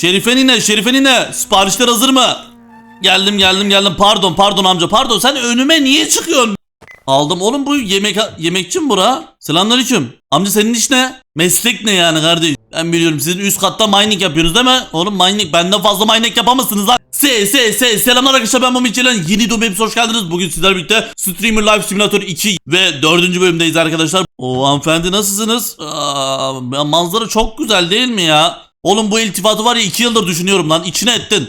Şerife nine, Şerife nine. Siparişler hazır mı? Geldim geldim geldim. Pardon pardon amca pardon. Sen önüme niye çıkıyorsun? Aldım oğlum bu yemek yemekçi mi bura? Selamünaleyküm. Amca senin iş ne? Meslek ne yani kardeş? Ben biliyorum sizin üst katta mining yapıyorsunuz değil mi? Oğlum mining benden fazla mining yapamazsınız lan. Se se se selamlar arkadaşlar ben Mami Çelen. Yeni videoma hepiniz hoş geldiniz. Bugün sizlerle birlikte Streamer Live Simulator 2 ve 4. bölümdeyiz arkadaşlar. O hanımefendi nasılsınız? Aa, manzara çok güzel değil mi ya? Oğlum bu iltifatı var ya 2 yıldır düşünüyorum lan. İçine ettin.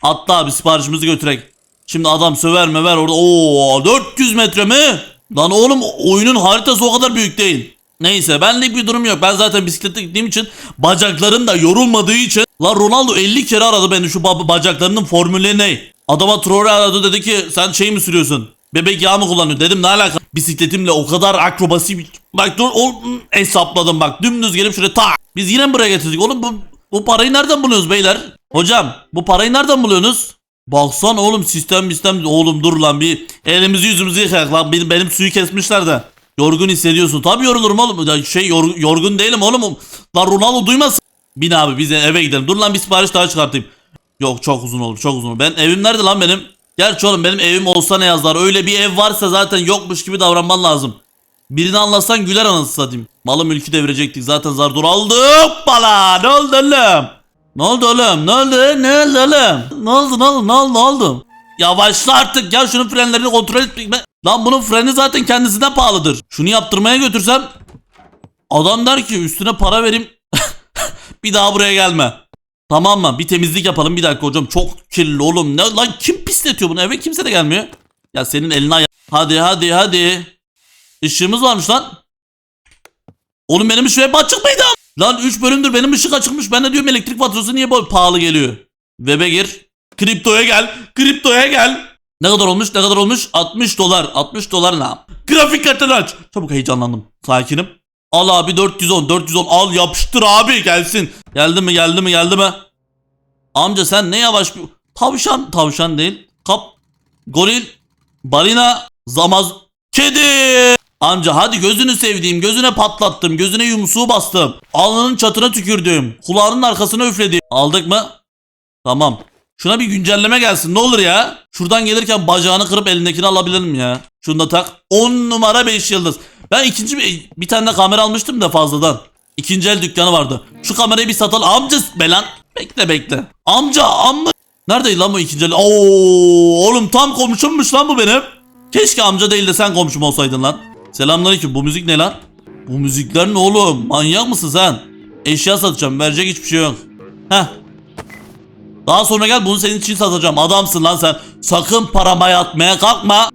Hatta abi siparişimizi götürek. Şimdi adam söver mever orada. Oo 400 metre mi? Lan oğlum oyunun haritası o kadar büyük değil. Neyse benlik bir durum yok. Ben zaten bisiklette gittiğim için bacaklarım da yorulmadığı için. Lan Ronaldo 50 kere aradı beni şu ba- bacaklarının formülü ne? Adama Traore aradı dedi ki sen şey mi sürüyorsun? Bebek yağı mı kullanıyor? Dedim ne alaka? Bisikletimle o kadar akrobasi Bak dur o hesapladım bak. Dümdüz gelip şuraya tak. Biz yine mi buraya getirdik? Oğlum bu, bu parayı nereden buluyoruz beyler? Hocam bu parayı nereden buluyorsunuz? Baksan oğlum sistem sistem oğlum dur lan bir elimizi yüzümüzü yıkayak lan benim, benim suyu kesmişler de. Yorgun hissediyorsun. Tabii yorulurum oğlum. Ya Şey yor- yorgun değilim oğlum. Lan Ronaldo duymasın. Bin abi biz eve gidelim. Dur lan bir sipariş daha çıkartayım. Yok çok uzun olur çok uzun olur. Ben evim nerede lan benim? Gerçi oğlum benim evim olsa ne yazar. Öyle bir ev varsa zaten yokmuş gibi davranman lazım. Birini anlatsan güler anasını satayım. Malı mülkü devirecektik zaten zar dur aldı. Hoppala ne oldu oğlum? Ne oldu oğlum? Ne oldu? Ne oldu oğlum? Ne oldu? Ne oldu? Ne oldu? Ne oldu? Yavaşla artık ya şunun frenlerini kontrol etmek. Lan bunun freni zaten kendisinden pahalıdır. Şunu yaptırmaya götürsem adam der ki üstüne para vereyim. bir daha buraya gelme. Tamam mı? Bir temizlik yapalım. Bir dakika hocam çok kirli oğlum. Ne lan kim pisletiyor bunu? Eve kimse de gelmiyor. Ya senin eline aya- Hadi hadi hadi. Işığımız varmış lan. Oğlum benim ışığı hep açık mıydı? Lan 3 bölümdür benim ışık açıkmış. Ben de diyorum elektrik faturası niye böyle pahalı geliyor? Web'e gir. Kriptoya gel. Kriptoya gel. Ne kadar olmuş? Ne kadar olmuş? 60 dolar. 60 dolar ne? Grafik kartını aç. Çabuk heyecanlandım. Sakinim. Al abi 410 410 al yapıştır abi gelsin. Geldi mi geldi mi geldi mi? Amca sen ne yavaş bir... Tavşan tavşan değil. Kap. Goril. Balina. Zamaz. Kedi. Amca hadi gözünü sevdiğim gözüne patlattım gözüne yumsuğu bastım. Alnının çatına tükürdüm. Kulağının arkasına üfledim. Aldık mı? Tamam. Şuna bir güncelleme gelsin ne olur ya. Şuradan gelirken bacağını kırıp elindekini alabilirim ya. Şunu da tak. 10 numara 5 yıldız. Ben ikinci bir, bir tane de kamera almıştım da fazladan. İkinci el dükkanı vardı. Şu kamerayı bir satalım. Amca be lan. Bekle bekle. Amca amma. Neredeydi lan bu ikinci el? Oo, oğlum tam komşummuş lan bu benim. Keşke amca değil de sen komşum olsaydın lan. Selamünaleyküm. Bu müzik ne lan? Bu müzikler ne oğlum? Manyak mısın sen? Eşya satacağım. Verecek hiçbir şey yok. Heh. Daha sonra gel bunu senin için satacağım. Adamsın lan sen. Sakın parama yatmaya kalkma.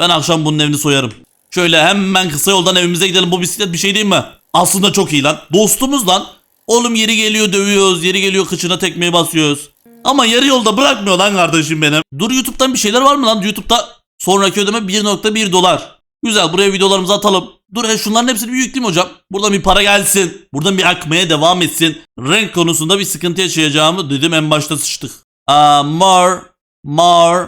Ben akşam bunun evini soyarım. Şöyle hemen kısa yoldan evimize gidelim. Bu bisiklet bir şey değil mi? Aslında çok iyi lan. Dostumuz lan. Oğlum yeri geliyor dövüyoruz. Yeri geliyor kıçına tekmeyi basıyoruz. Ama yarı yolda bırakmıyor lan kardeşim benim. Dur YouTube'dan bir şeyler var mı lan? YouTube'da sonraki ödeme 1.1 dolar. Güzel buraya videolarımızı atalım. Dur he şunların hepsini bir yükleyeyim hocam. Buradan bir para gelsin. Buradan bir akmaya devam etsin. Renk konusunda bir sıkıntı yaşayacağımı dedim en başta sıçtık. Aa, more, more,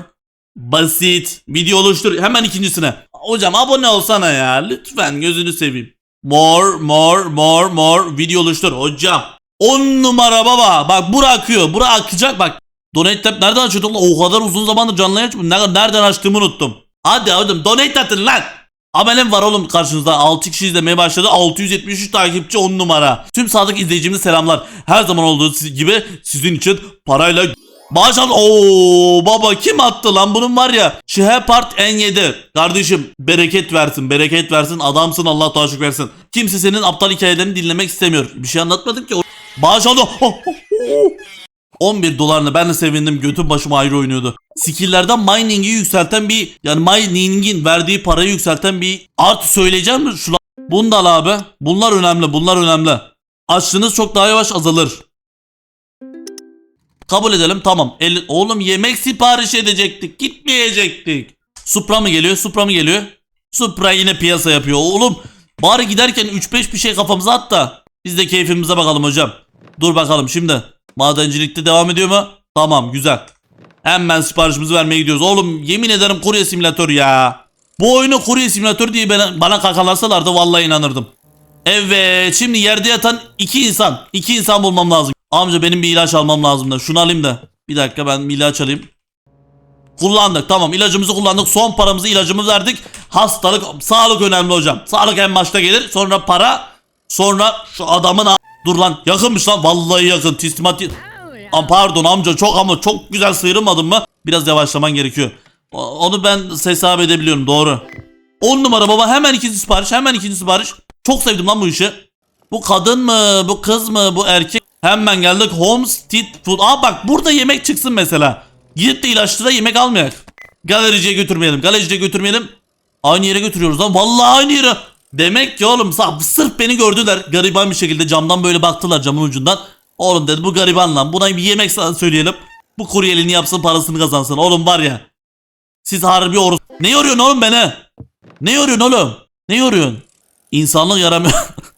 basit. Video oluştur. Hemen ikincisine. Hocam abone olsana ya. Lütfen gözünü seveyim. More, more, more, more. Video oluştur. Hocam. 10 numara baba. Bak bura akıyor. Bura akacak bak. Donate tab nereden açıyordum? O kadar uzun zamandır canlı yayın açmıyorum. Ne- Nereden açtığımı unuttum. Hadi oğlum donate atın lan. Amelem var oğlum karşınızda 6 kişi izlemeye başladı 673 takipçi 10 numara Tüm sadık izleyicimize selamlar Her zaman olduğu gibi sizin için parayla Bağışlan ooo baba kim attı lan bunun var ya Şehepart N7 Kardeşim bereket versin bereket versin adamsın Allah taşık versin Kimse senin aptal hikayelerini dinlemek istemiyor Bir şey anlatmadım ki Bağışlan 11 dolarını ben de sevindim götüm başım ayrı oynuyordu. Skill'lerden mining'i yükselten bir yani mining'in verdiği parayı yükselten bir art söyleyeceğim mi? Şu Bunu da al abi. Bunlar önemli bunlar önemli. Açlığınız çok daha yavaş azalır. Kabul edelim tamam. El, oğlum yemek sipariş edecektik gitmeyecektik. Supra mı geliyor Supra mı geliyor? Supra yine piyasa yapıyor. Oğlum bari giderken 3-5 bir şey kafamıza at da biz de keyfimize bakalım hocam. Dur bakalım şimdi. Madencilikte devam ediyor mu? Tamam güzel. Hemen siparişimizi vermeye gidiyoruz. Oğlum yemin ederim kurye simülatör ya. Bu oyunu kurye simülatör diye bana, bana kakalasalardı vallahi inanırdım. Evet şimdi yerde yatan iki insan. iki insan bulmam lazım. Amca benim bir ilaç almam lazım da. Şunu alayım da. Bir dakika ben bir ilaç alayım. Kullandık tamam ilacımızı kullandık. Son paramızı ilacımızı verdik. Hastalık, sağlık önemli hocam. Sağlık en başta gelir. Sonra para. Sonra şu adamın a- Dur lan yakınmış lan. Vallahi yakın. Teslimat... Am pardon amca çok ama çok güzel sıyrılmadın mı? Biraz yavaşlaman gerekiyor. Onu ben hesap edebiliyorum doğru. 10 numara baba hemen ikinci sipariş hemen ikinci sipariş. Çok sevdim lan bu işi. Bu kadın mı bu kız mı bu erkek? Hemen geldik home street food. Aa bak burada yemek çıksın mesela. Gidip de ilaçlıda yemek almayak. Galericiye götürmeyelim galericiye götürmeyelim. Aynı yere götürüyoruz lan vallahi aynı yere. Demek ki oğlum sırf beni gördüler. Gariban bir şekilde camdan böyle baktılar camın ucundan. Oğlum dedi bu gariban lan buna bir yemek söyleyelim. Bu kuryeliğini yapsın parasını kazansın. Oğlum var ya. Siz harbi orus. Ne yoruyorsun oğlum beni? Ne yoruyorsun oğlum? Ne yoruyorsun? İnsanlık yaramıyor.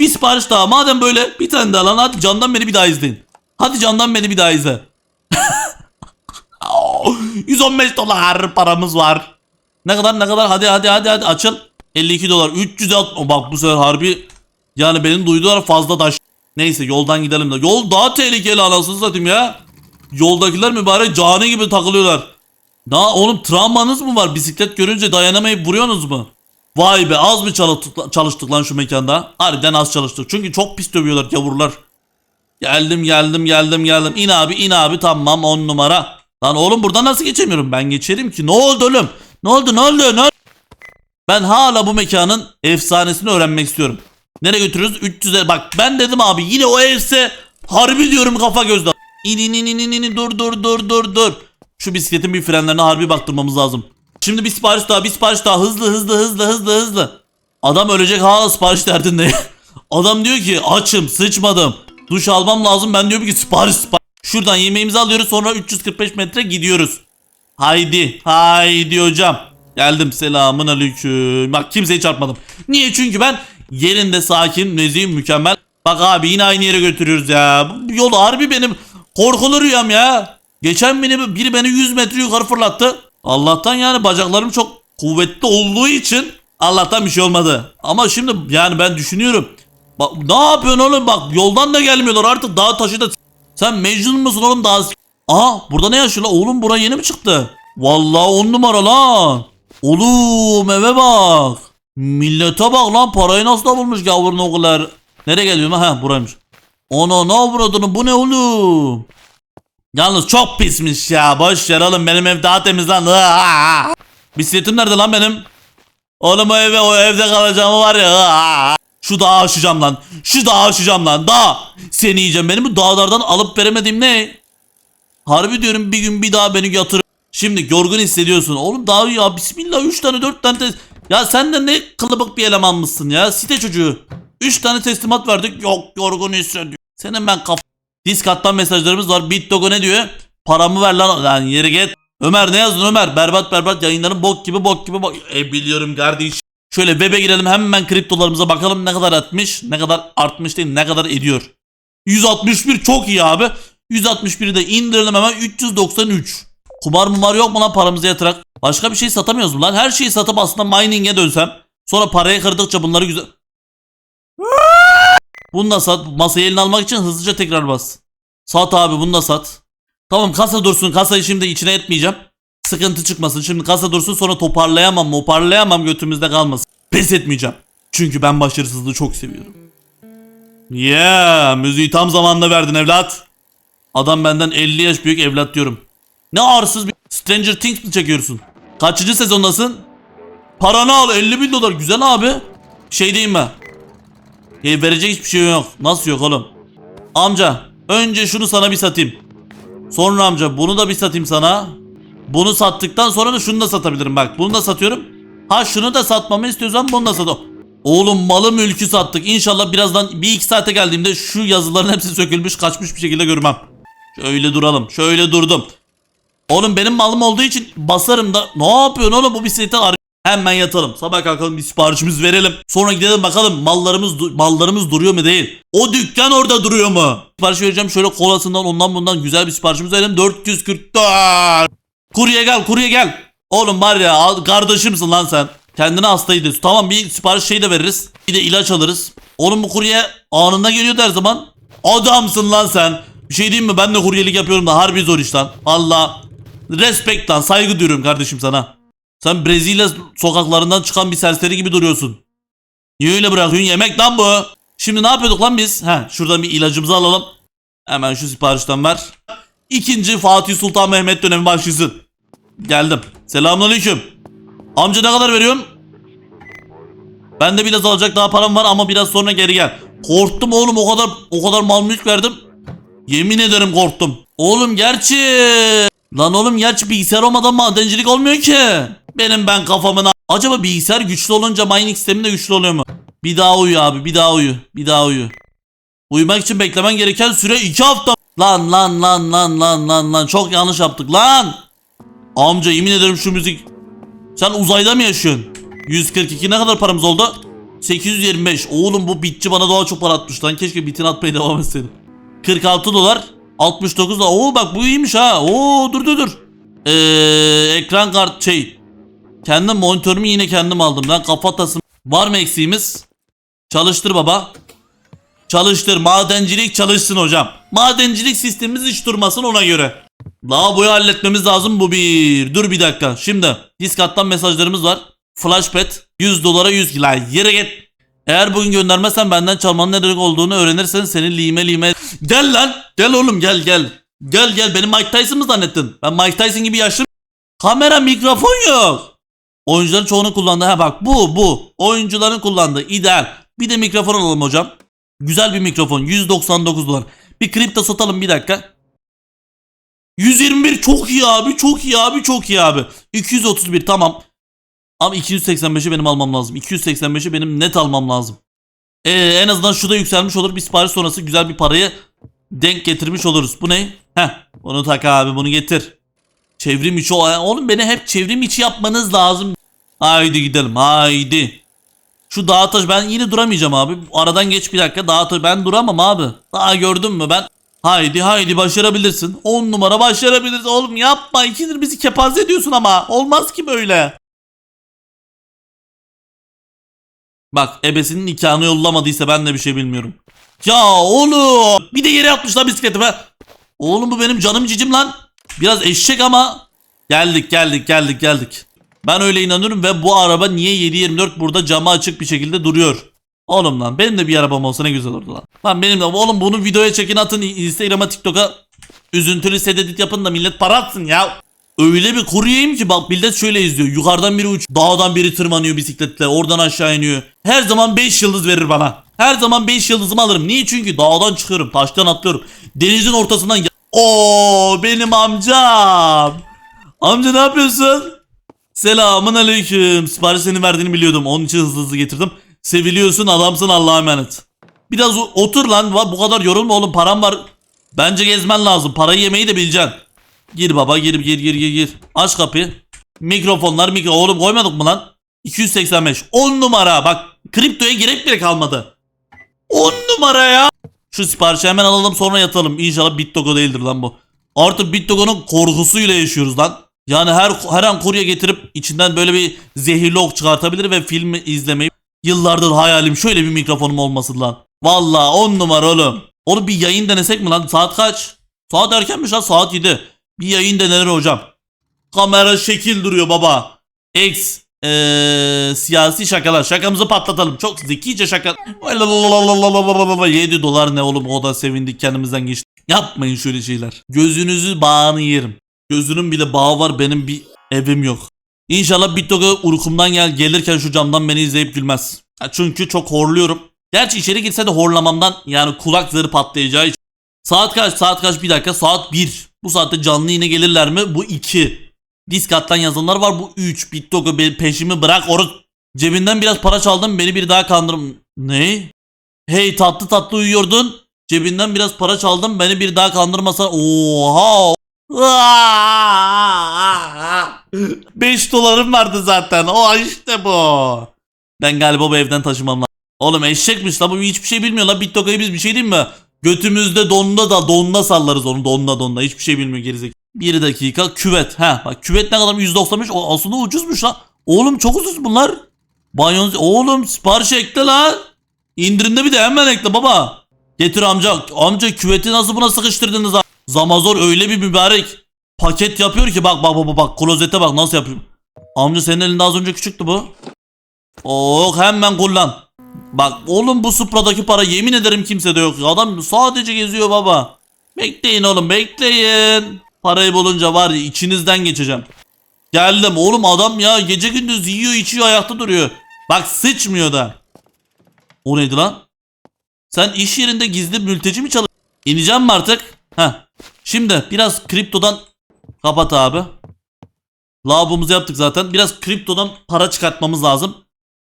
bir sipariş daha. Madem böyle bir tane daha lan hadi candan beni bir daha izleyin. Hadi candan beni bir daha izle. 115 dolar paramız var. Ne kadar ne kadar hadi hadi hadi hadi açıl. 52 dolar 300 at. O Bak bu sefer harbi yani benim duydular fazla taş. Neyse yoldan gidelim de. Yol daha tehlikeli anasını satayım ya. Yoldakiler mübarek cani gibi takılıyorlar. Daha oğlum travmanız mı var? Bisiklet görünce dayanamayıp vuruyorsunuz mu? Vay be az mı çalıştık, çalıştık lan şu mekanda? Harbiden az çalıştık. Çünkü çok pis dövüyorlar gavurlar. Geldim geldim geldim geldim. İn abi in abi tamam 10 numara. Lan oğlum buradan nasıl geçemiyorum? Ben geçerim ki. Ne oldu oğlum? Ne oldu ne oldu ne oldu? Ben hala bu mekanın efsanesini öğrenmek istiyorum. Nereye götürüyoruz? 300'e bak ben dedim abi yine o evse harbi diyorum kafa gözle. İn in in in in in dur dur dur dur dur. Şu bisikletin bir frenlerine harbi baktırmamız lazım. Şimdi bir sipariş daha bir sipariş daha hızlı hızlı hızlı hızlı hızlı. Adam ölecek hala sipariş derdinde. Adam diyor ki açım sıçmadım. Duş almam lazım ben diyorum ki sipariş sipariş. Şuradan yemeğimizi alıyoruz sonra 345 metre gidiyoruz. Haydi haydi hocam. Geldim selamun aleyküm. Bak kimseyi çarpmadım. Niye? Çünkü ben yerinde sakin, nezih, mükemmel. Bak abi yine aynı yere götürüyoruz ya. Bu yol harbi benim korkulu rüyam ya. Geçen beni biri beni 100 metre yukarı fırlattı. Allah'tan yani bacaklarım çok kuvvetli olduğu için Allah'tan bir şey olmadı. Ama şimdi yani ben düşünüyorum. Bak ne yapıyorsun oğlum bak yoldan da gelmiyorlar artık dağ taşı da sen Mecnun musun oğlum daha? Aha burada ne yaşıyor lan? Oğlum bura yeni mi çıktı? Vallahi on numara lan. Oğlum eve bak. Millete bak lan parayı nasıl da bulmuş gavurun oğullar. Nereye geliyorum ha buraymış. Ona ne avradını bu ne oğlum? Yalnız çok pismiş ya. Boş ver oğlum benim ev daha temiz lan. Bisikletim nerede lan benim? Oğlum o eve o evde kalacağım var ya. Şu dağı aşacağım lan. Şu dağı aşacağım lan. Dağ. Seni yiyeceğim. Benim bu dağlardan alıp veremediğim ne? Harbi diyorum bir gün bir daha beni yatır. Şimdi yorgun hissediyorsun. Oğlum daha ya bismillah 3 tane 4 tane tes- Ya sen de ne kılıbık bir eleman mısın ya? Site çocuğu. 3 tane teslimat verdik. Yok yorgun hissediyorum. Senin ben kaf... Discord'dan mesajlarımız var. BitDogo ne diyor? Paramı ver lan. Lan yere git. Ömer ne yazdın Ömer? Berbat berbat yayınların bok gibi bok gibi bok. E biliyorum kardeş. Şöyle web'e girelim hemen kriptolarımıza bakalım ne kadar artmış, ne kadar artmış değil, ne kadar ediyor. 161 çok iyi abi. 161'i de indirelim hemen 393. Kumar mumar yok mu lan paramızı yatırak? Başka bir şey satamıyoruz mu lan? Her şeyi satıp aslında mining'e dönsem. Sonra parayı kırdıkça bunları güzel... Bunu da sat. Masayı eline almak için hızlıca tekrar bas. Sat abi bunu da sat. Tamam kasa dursun. Kasayı şimdi içine etmeyeceğim. Sıkıntı çıkmasın. Şimdi kasa dursun sonra toparlayamam toparlayamam götümüzde kalmasın. Pes etmeyeceğim. Çünkü ben başarısızlığı çok seviyorum. Yeah müziği tam zamanında verdin evlat. Adam benden 50 yaş büyük evlat diyorum. Ne arsız bir Stranger Things mi çekiyorsun? Kaçıncı sezondasın? Paranı al 50 bin dolar güzel abi. Şey diyeyim mi? E, verecek hiçbir şey yok. Nasıl yok oğlum? Amca önce şunu sana bir satayım. Sonra amca bunu da bir satayım sana. Bunu sattıktan sonra da şunu da satabilirim bak. Bunu da satıyorum. Ha şunu da satmamı istiyorsan bunu da sat. Oğlum malı mülkü sattık. İnşallah birazdan bir iki saate geldiğimde şu yazıların hepsi sökülmüş kaçmış bir şekilde görmem. Şöyle duralım. Şöyle durdum. Oğlum benim malım olduğu için basarım da. Ne yapıyorsun oğlum bu bisikleti ar- Hemen yatalım. Sabah kalkalım bir siparişimizi verelim. Sonra gidelim bakalım mallarımız mallarımız duruyor mu değil. O dükkan orada duruyor mu? Sipariş vereceğim şöyle kolasından ondan bundan güzel bir siparişimizi verelim. 444. Kurye gel kurye gel. Oğlum var ya kardeşimsin lan sen. Kendine hastaydı. Tamam bir sipariş şey de veririz. Bir de ilaç alırız. Oğlum bu kurye anında geliyor her zaman. Adamsın lan sen. Bir şey diyeyim mi? Ben de kuryelik yapıyorum da harbi zor iş lan. Allah. Respekt lan. Saygı duyuyorum kardeşim sana. Sen Brezilya sokaklarından çıkan bir serseri gibi duruyorsun. Niye öyle bırakıyorsun? Yemek lan bu. Şimdi ne yapıyorduk lan biz? He, şuradan bir ilacımızı alalım. Hemen şu siparişten ver. İkinci Fatih Sultan Mehmet dönemi başlasın. Geldim. Selamünaleyküm. Amca ne kadar veriyorsun? Ben de biraz alacak daha param var ama biraz sonra geri gel. Korktum oğlum o kadar o kadar mal mülk verdim. Yemin ederim korktum. Oğlum gerçi lan oğlum gerçi bilgisayar olmadan madencilik olmuyor ki. Benim ben kafamın Acaba bilgisayar güçlü olunca mining sistemi de güçlü oluyor mu? Bir daha uyu abi bir daha uyu. Bir daha uyu. Uyumak için beklemen gereken süre 2 hafta. Lan lan lan lan lan lan lan çok yanlış yaptık lan. Amca yemin ederim şu müzik. Sen uzayda mı yaşıyorsun? 142 ne kadar paramız oldu? 825. Oğlum bu bitçi bana daha çok para atmış lan. Keşke bitini atmaya devam etseydim. 46 dolar. 69 dolar. Oo bak bu iyiymiş ha. Oo dur dur dur. Ee, ekran kart şey. Kendim monitörümü yine kendim aldım lan. Kafatasım. Var mı eksiğimiz? Çalıştır baba. Çalıştır. Madencilik çalışsın hocam. Madencilik sistemimiz hiç durmasın ona göre. Lavaboyu halletmemiz lazım bu bir. Dur bir dakika. Şimdi Discord'dan mesajlarımız var. Flashpad 100 dolara 100 lan yere git. Eğer bugün göndermezsen benden çalmanın ne demek olduğunu öğrenirsen seni lime lime... Gel lan. Gel oğlum gel gel. Gel gel beni Mike Tyson mı zannettin? Ben Mike Tyson gibi yaşlı... Kamera mikrofon yok. Oyuncuların çoğunu kullandı. Ha bak bu bu. Oyuncuların kullandığı ideal. Bir de mikrofon alalım hocam. Güzel bir mikrofon. 199 dolar. Bir kripto satalım bir dakika. 121 çok iyi abi. Çok iyi abi. Çok iyi abi. 231 tamam. Ama 285'i benim almam lazım. 285'i benim net almam lazım. Ee, en azından şu da yükselmiş olur. Bir sipariş sonrası güzel bir parayı denk getirmiş oluruz. Bu ne? Heh. Bunu tak abi. Bunu getir. Çevrim içi. Oğlum beni hep çevrim içi yapmanız lazım. Haydi gidelim. Haydi. Şu dağa taş ben yine duramayacağım abi. Aradan geç bir dakika dağa taş ben duramam abi. Daha gördün mü ben? Haydi haydi başarabilirsin. 10 numara başarabilirsin. Oğlum yapma. İkidir bizi kepaze ediyorsun ama. Olmaz ki böyle. Bak ebesinin nikahını yollamadıysa ben de bir şey bilmiyorum. Ya oğlum. Bir de yere atmış lan bisikleti be. Oğlum bu benim canım cicim lan. Biraz eşek ama. Geldik geldik geldik geldik. Ben öyle inanıyorum ve bu araba niye 724 burada camı açık bir şekilde duruyor? Oğlum lan benim de bir arabam olsa ne güzel olurdu lan. Lan benim de oğlum bunu videoya çekin atın Instagram'a TikTok'a üzüntülü sededit yapın da millet para atsın ya. Öyle bir kuryeyim ki bak millet şöyle izliyor. Yukarıdan biri uç, dağdan biri tırmanıyor bisikletle, oradan aşağı iniyor. Her zaman 5 yıldız verir bana. Her zaman 5 yıldızımı alırım. Niye? Çünkü dağdan çıkıyorum, taştan atlıyorum. Denizin ortasından Oo benim amcam. Amca ne yapıyorsun? Selamun aleyküm. Sipariş senin verdiğini biliyordum. Onun için hızlı hızlı getirdim. Seviliyorsun adamsın Allah'a emanet. Biraz o- otur lan. Bu kadar yorulma oğlum. Param var. Bence gezmen lazım. Parayı yemeyi de bileceksin. Gir baba gir gir gir gir gir. Aç kapıyı. Mikrofonlar mikro. Oğlum koymadık mı lan? 285. 10 numara. Bak kriptoya gerek bile kalmadı. 10 numara ya. Şu siparişi hemen alalım sonra yatalım. İnşallah Bittogo değildir lan bu. Artık Bittogo'nun korkusuyla yaşıyoruz lan. Yani her her an kurye getirip içinden böyle bir zehirli ok çıkartabilir ve filmi izlemeyi yıllardır hayalim şöyle bir mikrofonum olması lan. Valla 10 numara oğlum. Oğlum bir yayın denesek mi lan? Saat kaç? Saat erkenmiş lan saat 7. Bir yayın denenir hocam. Kamera şekil duruyor baba. X eee, siyasi şakalar. Şakamızı patlatalım. Çok zekice şaka. 7 dolar ne oğlum o da sevindik kendimizden geçti. Yapmayın şöyle şeyler. Gözünüzü bağını yerim. Gözünün bir de bağı var benim bir evim yok. İnşallah Bittoga uykumdan gel gelirken şu camdan beni izleyip gülmez. Ya çünkü çok horluyorum. Gerçi içeri girse de horlamamdan yani kulak zarı patlayacağı için. Saat kaç? Saat kaç? Bir dakika. Saat 1. Bu saatte canlı yine gelirler mi? Bu 2. Discord'dan yazanlar var. Bu 3. Bittoga benim peşimi bırak. Oru Cebinden biraz para çaldım. Beni bir daha kandırım. Ne? Hey tatlı tatlı uyuyordun. Cebinden biraz para çaldım. Beni bir daha kandırmasa. Oha. 5 dolarım vardı zaten. O işte bu. Ben galiba bu evden taşımam lazım. Oğlum eşekmiş la bu hiçbir şey bilmiyor la Bittoka'yı biz bir şey diyeyim mi? Götümüzde donda da donda sallarız onu donda donda hiçbir şey bilmiyor gerizekalı. Bir dakika küvet. Ha bak küvet ne kadar 195 o aslında ucuzmuş la. Oğlum çok ucuz bunlar. Banyo oğlum sipariş ekle la. İndirimde bir de hemen ekle baba. Getir amca. Amca küveti nasıl buna sıkıştırdınız? ha? Zamazor öyle bir mübarek paket yapıyor ki bak bak bak, bak klozete bak nasıl yapıyor. Amca senin elinde az önce küçüktü bu. Oh hemen kullan. Bak oğlum bu Supra'daki para yemin ederim kimsede yok. Adam sadece geziyor baba. Bekleyin oğlum bekleyin. Parayı bulunca var ya içinizden geçeceğim. Geldim oğlum adam ya gece gündüz yiyor içiyor ayakta duruyor. Bak sıçmıyor da. O neydi lan? Sen iş yerinde gizli mülteci mi çalış? İneceğim mi artık? Heh. Şimdi biraz kriptodan kapat abi. Lavabumuzu yaptık zaten. Biraz kriptodan para çıkartmamız lazım.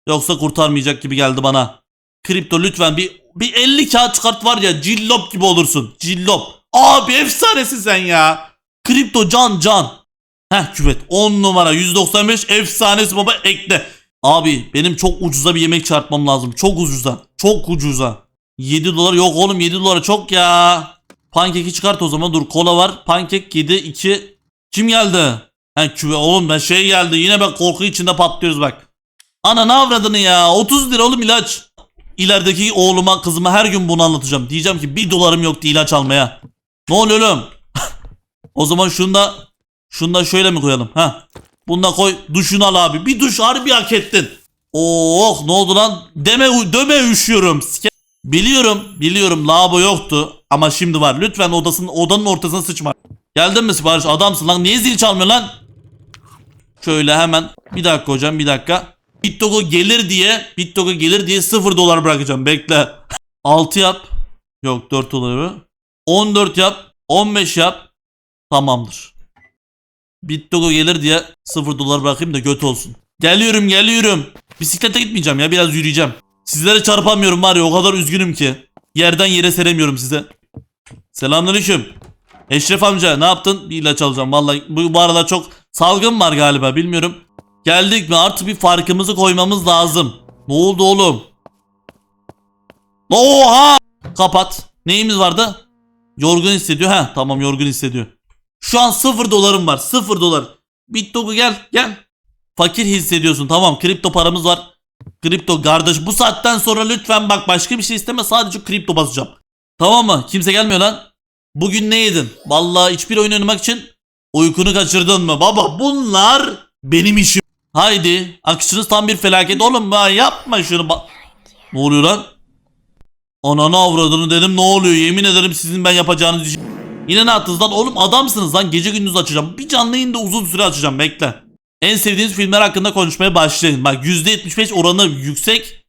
Yoksa kurtarmayacak gibi geldi bana. Kripto lütfen bir bir 50 kağıt çıkart var ya cillop gibi olursun. Cillop. Abi efsanesin sen ya. Kripto can can. Heh küvet 10 numara 195 efsanesi baba ekle. Abi benim çok ucuza bir yemek çarpmam lazım. Çok ucuza. Çok ucuza. 7 dolar yok oğlum 7 dolara çok ya. Pankeki çıkart o zaman dur kola var. Pankek 7 2. Kim geldi? He küve oğlum ben şey geldi yine bak korku içinde patlıyoruz bak. Ana ne avradını ya 30 lira oğlum ilaç. İlerideki oğluma kızıma her gün bunu anlatacağım. Diyeceğim ki 1 dolarım yoktu ilaç almaya. Ne oluyor oğlum? O zaman şunu da şunu da şöyle mi koyalım? Ha. Bunu da koy duşunu al abi. Bir duş harbi hak ettin. Oh ne oldu lan? Deme döme üşüyorum. Sike- Biliyorum biliyorum lavabo yoktu ama şimdi var. Lütfen odasının odanın ortasına sıçma. Geldin mi sipariş adamsın lan niye zil çalmıyor lan? Şöyle hemen bir dakika hocam bir dakika. Bittogo gelir diye Bittogo gelir diye 0 dolar bırakacağım bekle. 6 yap. Yok 4 doları. 14 yap. 15 yap. Tamamdır. Bittogo gelir diye 0 dolar bırakayım da göt olsun. Geliyorum geliyorum. Bisiklete gitmeyeceğim ya biraz yürüyeceğim. Sizlere çarpamıyorum var ya o kadar üzgünüm ki. Yerden yere seremiyorum size. Selamünaleyküm. Eşref amca ne yaptın? Bir ilaç alacağım. Vallahi bu, bu aralar çok salgın var galiba bilmiyorum. Geldik mi artık bir farkımızı koymamız lazım. Ne oldu oğlum? Oha! Kapat. Neyimiz vardı? Yorgun hissediyor. Ha tamam yorgun hissediyor. Şu an 0 dolarım var. 0 dolar. Bittoku gel gel. Fakir hissediyorsun. Tamam kripto paramız var. Kripto kardeş bu saatten sonra lütfen bak başka bir şey isteme sadece kripto basacağım. Tamam mı? Kimse gelmiyor lan. Bugün ne yedin? Vallahi hiçbir oyun oynamak için uykunu kaçırdın mı? Baba bunlar benim işim. Haydi akışınız tam bir felaket. Oğlum ben yapma şunu. Ba- ne oluyor lan? Ananı avradını dedim ne oluyor? Yemin ederim sizin ben yapacağınız iş. Yine ne yaptınız lan? Oğlum adamsınız lan. Gece gündüz açacağım. Bir canlı yayında uzun süre açacağım. Bekle. En sevdiğiniz filmler hakkında konuşmaya başlayın. Bak %75 oranı yüksek.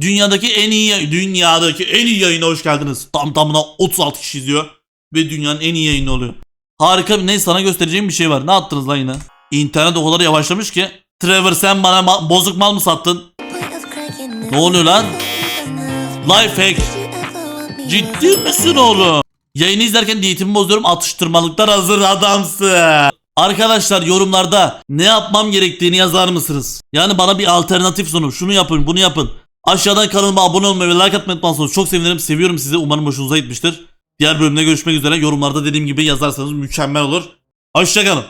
Dünyadaki en iyi dünyadaki en iyi yayına hoş geldiniz. Tam tamına 36 kişi izliyor ve dünyanın en iyi yayını oluyor. Harika bir ne sana göstereceğim bir şey var. Ne yaptınız lan yine? İnternet o kadar yavaşlamış ki. Trevor sen bana ma- bozuk mal mı sattın? Ne oluyor lan? Lifehack. Ciddi misin oğlum? Yayını izlerken diyetimi bozuyorum atıştırmalıklar hazır adamsın. Arkadaşlar yorumlarda ne yapmam gerektiğini yazar mısınız? Yani bana bir alternatif sunun. Şunu yapın bunu yapın. Aşağıdan kanalıma abone olmayı ve like atmayı unutmazsanız çok sevinirim. Seviyorum sizi. Umarım hoşunuza gitmiştir. Diğer bölümde görüşmek üzere. Yorumlarda dediğim gibi yazarsanız mükemmel olur. Hoşçakalın.